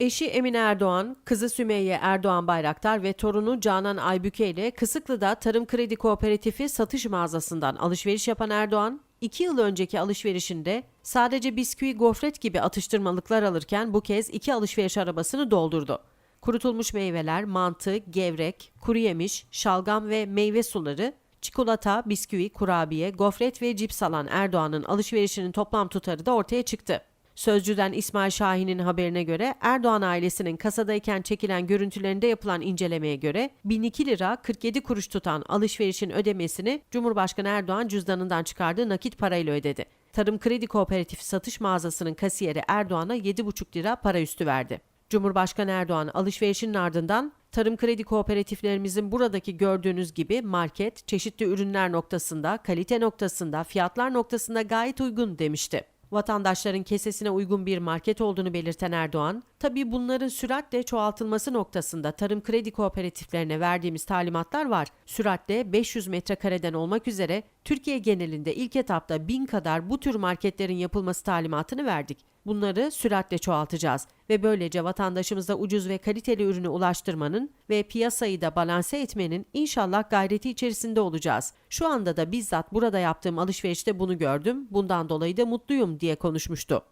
Eşi Emine Erdoğan, kızı Sümeyye Erdoğan Bayraktar ve torunu Canan Aybüke ile Kısıklı'da Tarım Kredi Kooperatifi satış mağazasından alışveriş yapan Erdoğan, 2 yıl önceki alışverişinde sadece bisküvi gofret gibi atıştırmalıklar alırken bu kez iki alışveriş arabasını doldurdu. Kurutulmuş meyveler, mantı, gevrek, kuru yemiş, şalgam ve meyve suları, çikolata, bisküvi, kurabiye, gofret ve cips alan Erdoğan'ın alışverişinin toplam tutarı da ortaya çıktı. Sözcüden İsmail Şahin'in haberine göre Erdoğan ailesinin kasadayken çekilen görüntülerinde yapılan incelemeye göre 1002 lira 47 kuruş tutan alışverişin ödemesini Cumhurbaşkanı Erdoğan cüzdanından çıkardığı nakit parayla ödedi. Tarım Kredi Kooperatifi satış mağazasının kasiyeri Erdoğan'a 7,5 lira para üstü verdi. Cumhurbaşkanı Erdoğan alışverişinin ardından tarım kredi kooperatiflerimizin buradaki gördüğünüz gibi market, çeşitli ürünler noktasında, kalite noktasında, fiyatlar noktasında gayet uygun demişti. Vatandaşların kesesine uygun bir market olduğunu belirten Erdoğan, tabii bunların süratle çoğaltılması noktasında tarım kredi kooperatiflerine verdiğimiz talimatlar var. Süratle 500 metrekareden olmak üzere Türkiye genelinde ilk etapta 1000 kadar bu tür marketlerin yapılması talimatını verdik. Bunları süratle çoğaltacağız ve böylece vatandaşımıza ucuz ve kaliteli ürünü ulaştırmanın ve piyasayı da balanse etmenin inşallah gayreti içerisinde olacağız. Şu anda da bizzat burada yaptığım alışverişte bunu gördüm. Bundan dolayı da mutluyum diye konuşmuştu.